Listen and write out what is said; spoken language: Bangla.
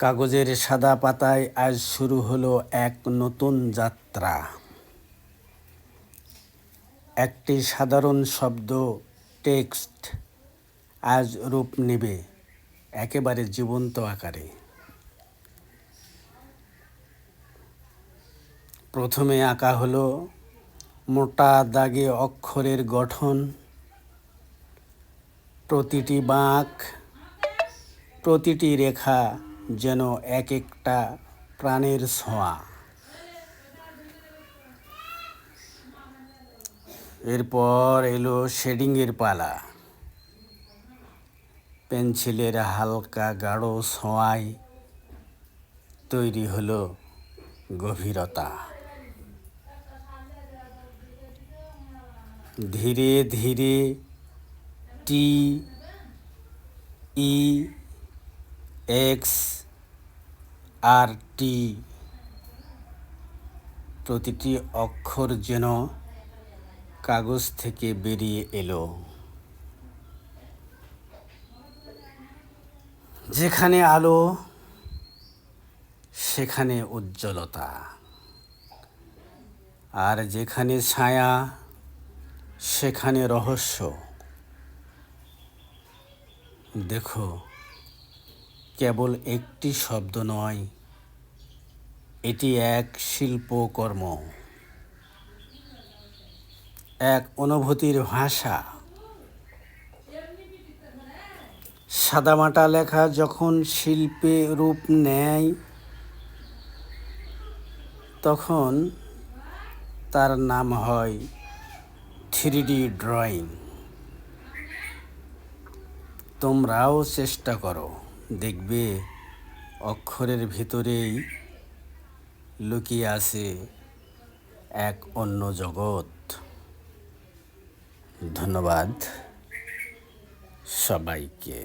কাগজের সাদা পাতায় আজ শুরু হলো এক নতুন যাত্রা। একটি সাধারণ শব্দ, টেক্সট, আজ রূপ নেবে একেবারে জীবন্ত আকারে। প্রথমে আঁকা হলো মোটা দাগে অক্ষরের গঠন, প্রতিটি বাঁক, প্রতিটি রেখা যেন এক একটা প্রাণের ছোঁয়া। এরপর এলো শেডিংয়ের পালা। পেন্সিলের হালকা গাঢ় ছোঁয়ায় তৈরি হলো গভীরতা। ধীরে ধীরে টি, ই, এক্স আর টি প্রতিটি অক্ষর যেন কাগজ থেকে বেরিয়ে এলো। যেখানে আলো, সেখানে উজ্জ্বলতা। আর যেখানে ছায়া, সেখানে রহস্য। দেখো, কেবল একটি শব্দ নয় এটি এক শিল্পকর্ম। এক অনুভূতির ভাষা। সাদামাটা লেখা যখন শিল্পে রূপ নেয়, তখন তার নাম হয় থ্রি ড্রয়িং। তোমরাও চেষ্টা করো, দেখবে অক্ষরের ভিতরেই লুকিয়ে আছে এক অন্য জগৎ। ধন্যবাদ সবাইকে।